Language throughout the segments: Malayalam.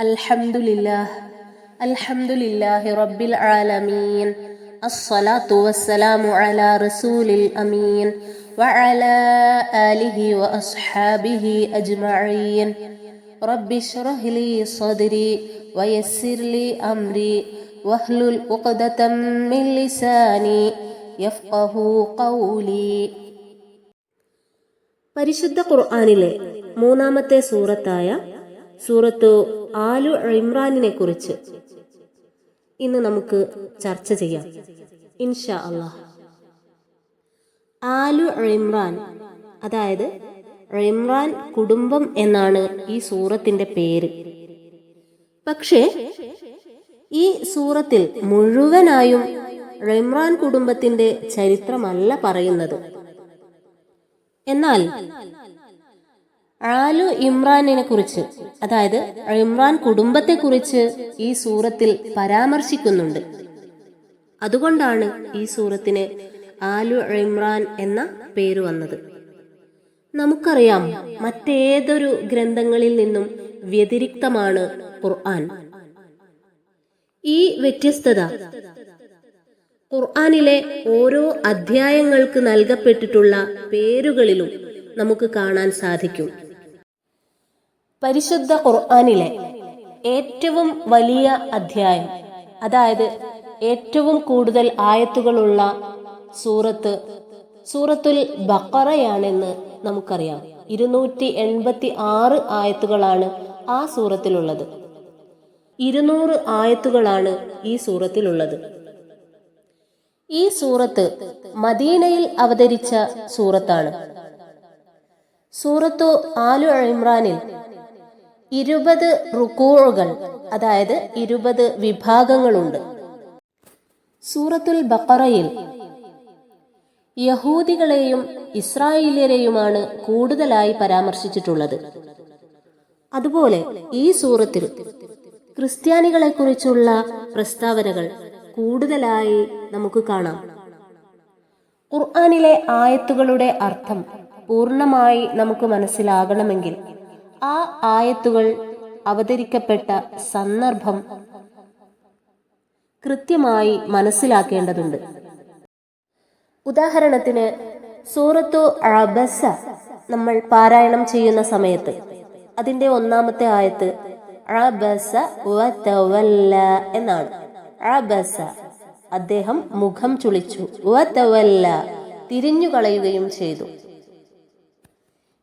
الحمد لله الحمد لله رب العالمين الصلاة والسلام على رسول الأمين وعلى آله وأصحابه أجمعين رب اشرح لي صدري ويسر لي أمري واحلل عقدة من لساني يفقه قولي പരിശുദ്ധ ഖുർആാനിലെ മൂന്നാമത്തെ സൂറത്തായ സൂറത്തു ആലു ഇമ്രാനിനെ കുറിച്ച് ഇന്ന് നമുക്ക് ചർച്ച ചെയ്യാം. ഇൻഷാ അള്ളാഹ്. ആലു ഇമ്രാൻ അതായത് ഇമ്രാൻ കുടുംബം എന്നാണ് ഈ സൂറത്തിന്റെ പേര്. പക്ഷേ ഈ സൂറത്തിൽ മുഴുവനായും ഇമ്രാൻ കുടുംബത്തിന്റെ ചരിത്രമല്ല പറയുന്നത്. എന്നാൽ ആലു ഇമ്രാനിനെ കുറിച്ച് അതായത് ഇമ്രാൻ കുടുംബത്തെ കുറിച്ച് ഈ സൂറത്തിൽ പരാമർശിക്കുന്നുണ്ട്. അതുകൊണ്ടാണ് ഈ സൂറത്തിന് ആലു ഇമ്രാൻ എന്ന പേര് വന്നത്. നമുക്കറിയാം മറ്റേതൊരു ഗ്രന്ഥങ്ങളിൽ നിന്നും വ്യതിരിക്തമാണ് ഖുർആൻ. ഈ വ്യത്യസ്തത ഖുർആനിലെ ഓരോ അധ്യായങ്ങൾക്ക് നൽകപ്പെട്ടിട്ടുള്ള പേരുകളിലും നമുക്ക് കാണാൻ സാധിക്കും. പരിശുദ്ധ ഖുർആാനിലെ ഏറ്റവും വലിയ അധ്യായം. അതായത് ഏറ്റവും കൂടുതൽ ആയത്തുകളുള്ള സൂറത്ത് സൂറത്തുൽ ബക്കറയാണെന്ന് നമുക്കറിയാം. ഇരുന്നൂറ്റി എൺപത്തി ആറ് ആയത്തുകളാണ് ആ സൂറത്തിലുള്ളത്. ഇരുന്നൂറ് ആയത്തുകളാണ് ഈ സൂറത്തിലുള്ളത്. ഈ സൂറത്ത് മദീനയിൽ അവതരിച്ച സൂറത്താണ്. സൂറത്തു ആലു ഇമ്രാനിൽ ഇരുപത് റുക്കൂഴുകൾ അതായത് ഇരുപത് വിഭാഗങ്ങളുണ്ട്. സൂറത്തുൽ ബക്കറയിൽ യഹൂദികളെയും ഇസ്രായേലിയരെയുമാണ് കൂടുതലായി പരാമർശിച്ചിട്ടുള്ളത്. അതുപോലെ ഈ സൂറത്തിൽ ക്രിസ്ത്യാനികളെക്കുറിച്ചുള്ള പ്രസ്താവനകൾ കൂടുതലായി നമുക്ക് കാണാം. ഖുർആാനിലെ ആയത്തുകളുടെ അർത്ഥം പൂർണമായി നമുക്ക് മനസ്സിലാകണമെങ്കിൽ ആ ആയത്തുകൾ അവതരിക്കപ്പെട്ട സന്ദർഭം കൃത്യമായി മനസ്സിലാക്കേണ്ടതുണ്ട്. ഉദാഹരണത്തിന് സൂറത്തു അബസ നമ്മൾ പാരായണം ചെയ്യുന്ന സമയത്ത് അതിന്റെ ഒന്നാമത്തെ ആയത്ത് അബസ വതവല്ല എന്നാണ്. അബസ അദ്ദേഹം മുഖം ചുളിച്ചു വതവല്ല തിരിഞ്ഞു കളയുകയും ചെയ്തു.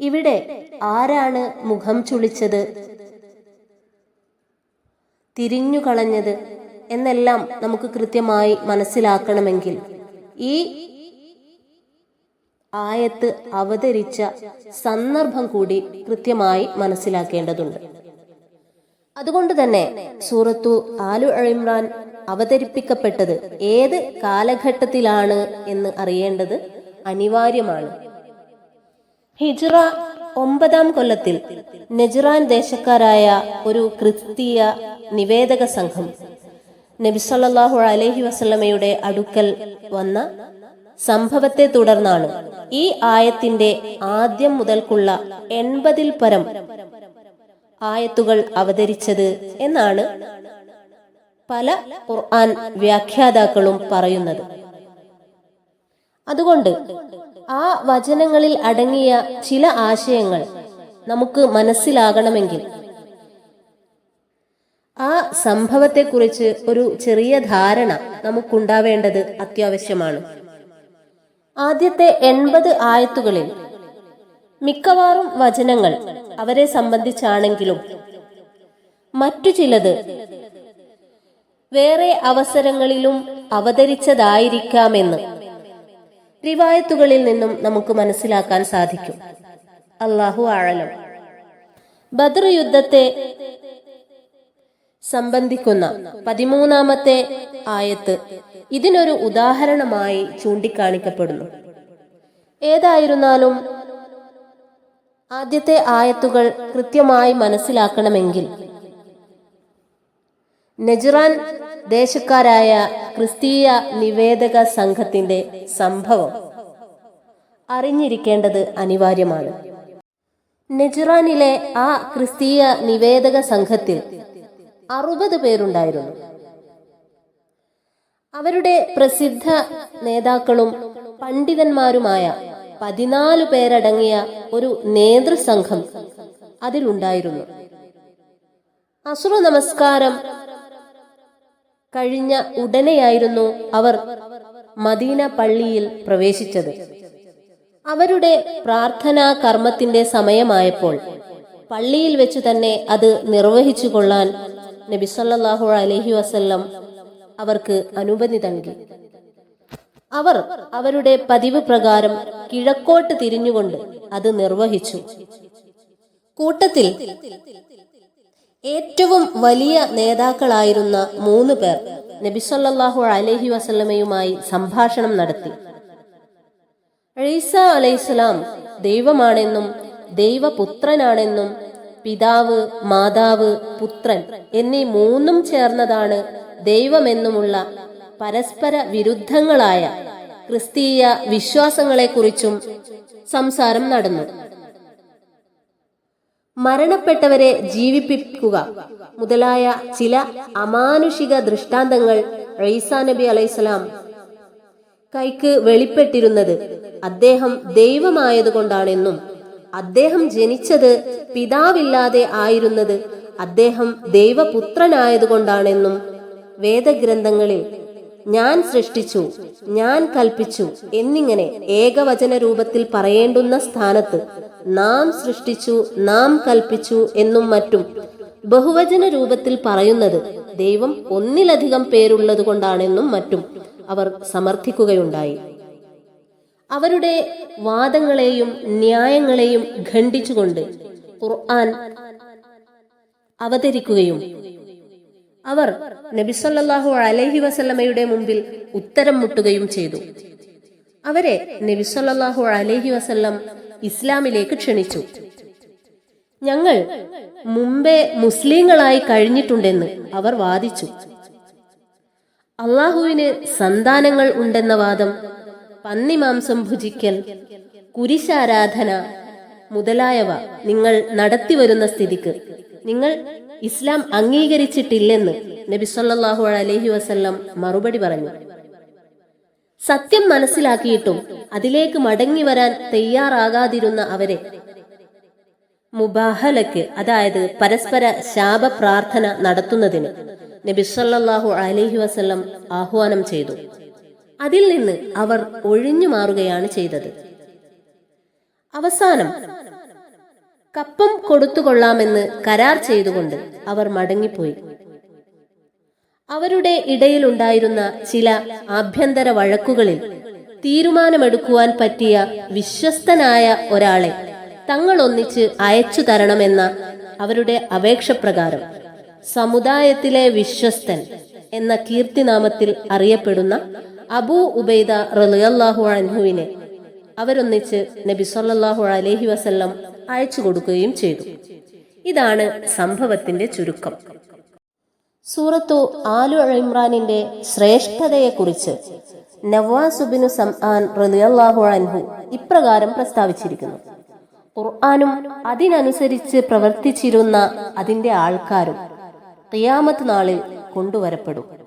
ഇവിടെ ആരാണ് മുഖം ചുളിച്ചത്? തിരിഞ്ഞു കളഞ്ഞത് എന്നെല്ലാം നമുക്ക് കൃത്യമായി മനസ്സിലാക്കണമെങ്കിൽ ഈ ആയത്ത് അവതരിച്ച സന്ദർഭം കൂടി കൃത്യമായി മനസ്സിലാക്കേണ്ടതുണ്ട്. അതുകൊണ്ട് തന്നെ സൂറത്തു ആലു ഇമ്രാൻ അവതരിപ്പിക്കപ്പെട്ടത് ഏത് കാലഘട്ടത്തിലാണ് എന്ന് അറിയേണ്ടത് അനിവാര്യമാണ്. ഹിജ്റ ഒമ്പതാം കൊല്ലത്തിൽ നെജ്റാൻ ദേശക്കാരായ ഒരു ക്രിസ്തീയ നിവേദക സംഘം. നബിസല്ലാഹു അലഹി വസല്ലമയുടെ അടുക്കൽ വന്ന സംഭവത്തെ തുടർന്നാണ് ഈ ആയത്തിന്റെ ആദ്യം മുതൽക്കുള്ള എൺപതിൽ പരം ആയത്തുകൾ അവതരിച്ചത് എന്നാണ് പല ഖുർആൻ വ്യാഖ്യാതാക്കളും പറയുന്നത്. അതുകൊണ്ട് ആ വചനങ്ങളിൽ അടങ്ങിയ ചില ആശയങ്ങൾ നമുക്ക് മനസ്സിലാകണമെങ്കിൽ ആ സംഭവത്തെക്കുറിച്ച് ഒരു ചെറിയ ധാരണ നമുക്കുണ്ടാവേണ്ടത് അത്യാവശ്യമാണ്. ആദ്യത്തെ എൺപത് ആയത്തുകളിൽ മിക്കവാറും വചനങ്ങൾ അവരെ സംബന്ധിച്ചാണെങ്കിലും മറ്റു ചിലത് വേറെ അവസരങ്ങളിലും അവതരിച്ചതായിരിക്കാമെന്ന് റിവായത്തുകളിൽ നിന്നും നമുക്ക് മനസ്സിലാക്കാൻ സാധിക്കും. അള്ളാഹു ആഴലം ബദർ യുദ്ധത്തെ സംബന്ധിക്കുന്ന പതിമൂന്നാമത്തെ ആയത്ത് ഇതിനൊരു ഉദാഹരണമായി ചൂണ്ടിക്കാണിക്കപ്പെടുന്നു. ഏതായിരുന്നാലും ആദ്യത്തെ ആയത്തുകൾ കൃത്യമായി മനസ്സിലാക്കണമെങ്കിൽ നജ്റാൻ ദേശക്കാരായ ക്രിസ്തീയ നിവേദക സംഘത്തിന്റെ സംഭവം അറിഞ്ഞിരിക്കേണ്ടത് അനിവാര്യമാണ്. നെജ്റാനിലെ ആ ക്രിസ്തീയ നിവേദക സംഘത്തിൽ അറുപത് പേരുണ്ടായിരുന്നു. അവരുടെ പ്രസിദ്ധ നേതാക്കളും പണ്ഡിതന്മാരുമായ പതിനാല് പേരടങ്ങിയ ഒരു നേതൃസംഘം അതിലുണ്ടായിരുന്നു. അസുറ നമസ്കാരം കഴിഞ്ഞ ഉടനെയായിരുന്നു അവർ മദീന പള്ളിയിൽ പ്രവേശിച്ചത്. അവരുടെ പ്രാർത്ഥനാ കർമ്മത്തിന്റെ സമയമായപ്പോൾ പള്ളിയിൽ വെച്ചു തന്നെ അത് നിർവഹിച്ചു കൊള്ളാൻ നബി അലഹി അലൈഹി വസല്ലം അവർക്ക് അനുമതി നൽകി. അവർ അവരുടെ പതിവ് പ്രകാരം കിഴക്കോട്ട് തിരിഞ്ഞുകൊണ്ട് അത് നിർവഹിച്ചു. കൂട്ടത്തിൽ ഏറ്റവും വലിയ നേതാക്കളായിരുന്ന മൂന്ന് പേർ നബിസൊല്ലാഹു അലഹി വസല്ലമയുമായി സംഭാഷണം നടത്തി. ഈസ അലൈഹിസ്ലാം ദൈവമാണെന്നും ദൈവപുത്രനാണെന്നും പിതാവ് മാതാവ് പുത്രൻ എന്നീ മൂന്നും ചേർന്നതാണ് ദൈവമെന്നുമുള്ള പരസ്പര വിരുദ്ധങ്ങളായ ക്രിസ്തീയ വിശ്വാസങ്ങളെക്കുറിച്ചും സംസാരം നടന്നു. മരണപ്പെട്ടവരെ ജീവിപ്പിക്കുക. മുതലായ ചില അമാനുഷിക ദൃഷ്ടാന്തങ്ങൾ റൈസ നബി അലൈഹിസ്സലാം കൈക്ക് വെളിപ്പെട്ടിരുന്നത്. അദ്ദേഹം ദൈവമായതുകൊണ്ടാണെന്നും അദ്ദേഹം ജനിച്ചത് പിതാവില്ലാതെ ആയിരുന്നത് അദ്ദേഹം ദൈവപുത്രനായതുകൊണ്ടാണെന്നും വേദഗ്രന്ഥങ്ങളിൽ ഞാൻ സൃഷ്ടിച്ചു ഞാൻ കൽപ്പിച്ചു എന്നിങ്ങനെ ഏകവചന രൂപത്തിൽ പറയേണ്ടുന്ന സ്ഥാനത്ത് നാം സൃഷ്ടിച്ചു നാം കൽപ്പിച്ചു എന്നും മറ്റും ബഹുവചന രൂപത്തിൽ പറയുന്നത് ദൈവം ഒന്നിലധികം പേരുള്ളത് കൊണ്ടാണെന്നും മറ്റും അവർ സമർത്ഥിക്കുകയുണ്ടായി. അവരുടെ വാദങ്ങളെയും ന്യായങ്ങളെയും ഖണ്ഡിച്ചുകൊണ്ട് ഖുർആൻ അവതരിക്കുകയും അവർ നബിസല്ലാഹു അലൈഹി വസല്ലമയുടെ മുമ്പിൽ ഉത്തരം മുട്ടുകയും ചെയ്തു. അവരെ നബിസല്ലാഹു അലൈഹി വസല്ലം ഇസ്ലാമിലേക്ക് ക്ഷണിച്ചു. ഞങ്ങൾ മുമ്പേ മുസ്ലിങ്ങളായി കഴിഞ്ഞിട്ടുണ്ടെന്ന് അവർ വാദിച്ചു. അള്ളാഹുവിന് സന്താനങ്ങൾ ഉണ്ടെന്ന വാദം പന്നിമാംസം ഭുജിക്കൽ കുരിശാരാധന മുതലായവ നിങ്ങൾ നടത്തിവരുന്ന സ്ഥിതിക്ക് നിങ്ങൾ ഇസ്ലാം അംഗീകരിച്ചിട്ടില്ലെന്ന് നബി സല്ലാഹു അലഹി വസല്ലം മറുപടി പറഞ്ഞു. സത്യം മനസ്സിലാക്കിയിട്ടും അതിലേക്ക് മടങ്ങി വരാൻ തയ്യാറാകാതിരുന്ന അവരെ മുബാഹലക്ക് അതായത് പരസ്പര ശാപ പ്രാർത്ഥന നടത്തുന്നതിന് നബി സല്ലല്ലാഹു അലൈഹി വസല്ലം ആഹ്വാനം ചെയ്തു. അതിൽ നിന്ന് അവർ ഒഴിഞ്ഞു മാറുകയാണ് ചെയ്തത്. അവസാനം കപ്പം കൊടുത്തുകൊള്ളാമെന്ന് കരാർ ചെയ്തുകൊണ്ട് അവർ മടങ്ങിപ്പോയി. അവരുടെ ഇടയിലുണ്ടായിരുന്ന ചില ആഭ്യന്തര വഴക്കുകളിൽ തീരുമാനമെടുക്കുവാൻ പറ്റിയ വിശ്വസ്തനായ ഒരാളെ തങ്ങൾ ഒന്നിച്ച് അയച്ചു തരണമെന്ന അവരുടെ അപേക്ഷപ്രകാരം സമുദായത്തിലെ വിശ്വസ്തൻ എന്ന കീർത്തിനാമത്തിൽ അറിയപ്പെടുന്ന അബൂ ഉബൈദ റളിയല്ലാഹു അൻഹുവിനെ അവരൊന്നിച്ച് നബി സല്ലാഹു അലൈഹി വസല്ലം അയച്ചു കൊടുക്കുകയും ചെയ്തു. ഇതാണ് സംഭവത്തിന്റെ ചുരുക്കം. സൂറത്തു ആലു ഇമ്രാനിന്റെ ശ്രേഷ്ഠതയെക്കുറിച്ച് നവാസുബിനു അൻഹു ഇപ്രകാരം പ്രസ്താവിച്ചിരിക്കുന്നു. ഖുർആാനും അതിനനുസരിച്ച് പ്രവർത്തിച്ചിരുന്ന അതിന്റെ ആൾക്കാരും ഖിയാമത്ത് നാളിൽ കൊണ്ടുവരപ്പെടും.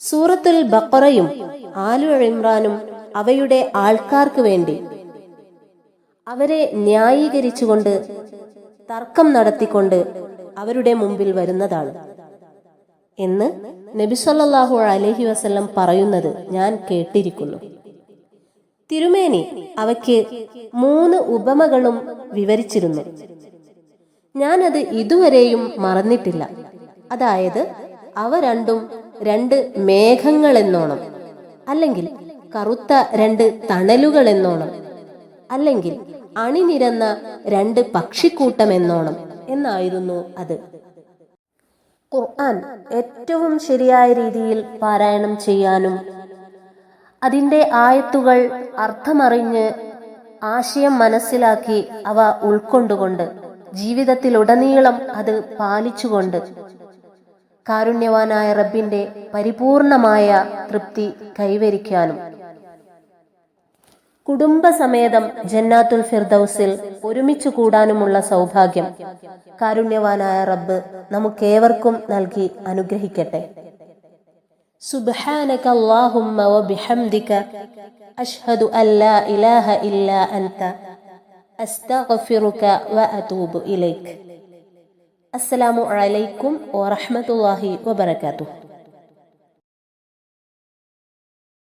സൂറത്തുൽ ബക്കറയും ആലു ഇമ്രാനും അവയുടെ ആൾക്കാർക്ക് വേണ്ടി അവരെ ന്യായീകരിച്ചുകൊണ്ട് തർക്കം നടത്തിക്കൊണ്ട് അവരുടെ മുമ്പിൽ വരുന്നതാണ്. എന്ന് നബിസൊല്ലാഹു അലഹി വസ്ല്ലം പറയുന്നത് ഞാൻ കേട്ടിരിക്കുന്നു. തിരുമേനി അവയ്ക്ക് മൂന്ന് ഉപമകളും വിവരിച്ചിരുന്നു. ഞാനത് ഇതുവരെയും മറന്നിട്ടില്ല. അതായത് അവ രണ്ടും രണ്ട് മേഘങ്ങളെന്നോണം. അല്ലെങ്കിൽ കറുത്ത രണ്ട് തണലുകൾ എന്നോണം അല്ലെങ്കിൽ അണിനിരന്ന രണ്ട് പക്ഷിക്കൂട്ടം എന്നോണം എന്നായിരുന്നു അത്. ഖുർആൻ ഏറ്റവും ശരിയായ രീതിയിൽ പാരായണം ചെയ്യാനും അതിന്റെ ആയത്തുകൾ അർത്ഥമറിഞ്ഞ് ആശയം മനസ്സിലാക്കി അവ ഉൾക്കൊണ്ടുകൊണ്ട് ജീവിതത്തിലുടനീളം അത് പാലിച്ചുകൊണ്ട് കാരുണ്യവാനായ റബ്ബിന്റെ പരിപൂർണമായ തൃപ്തി കൈവരിക്കാനും കുടുംബസമേതം ജന്നാത്തുൽ ഫിർദൌസിൽ ഒരുമിച്ച് കൂടാനുമുള്ള സൗഭാഗ്യം. കാരുണ്യവാനായ റബ്ബ് നമുക്കേവർക്കും നൽകി അനുഗ്രഹിക്കട്ടെ. സുബ്ഹാനക അല്ലാഹുമ്മ വബിഹംദിക അഷ്ഹദു അല്ലാ ഇലാഹ ഇല്ലാ അൻത അസ്തഗ്ഫിറുക വഅതൂബു السلام അസ്സലാമു അലൈക്കും الله വബറകാതുഹു.